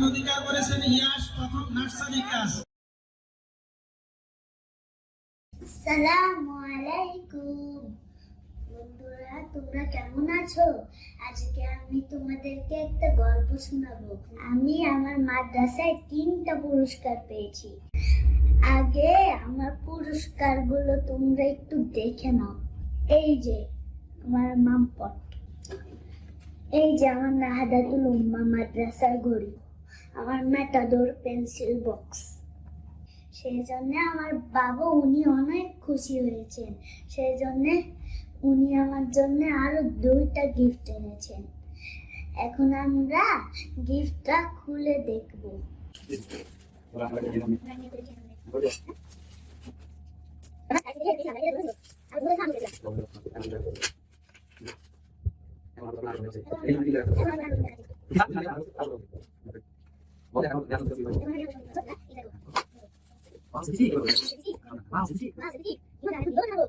স্থান অধিকার করেছেন ইয়াস প্রথম নার্সারি ক্লাস। বন্ধুরা, তোমরা কেমন আছো? আজকে আমি তোমাদেরকে একটা গল্প শোনাবো। আমি আমার মাদ্রাসায় তিনটা পুরস্কার পেয়েছি। আগে আমার পুরস্কারগুলো তোমরা একটু দেখে নাও। এই যে, আমার মামপট। এই যে আমার নাহাদাতুল উম্মা মাদ্রাসার ঘড়ি। আমার ম্যাটাডোর পেন্সিল বক্স সেই জন্যে আমার বাবা উনি অনেক খুশি হয়েছেন। সেই জন্যে উনি আমার জন্য আরও দুইটা গিফট এনেছেন। এখন আমরা গিফটটা খুলে দেখব। আমরা 我们俩是不是有什么问题来你再给我看看哇哦神器哇哦神器哇哦器一问答案是问答案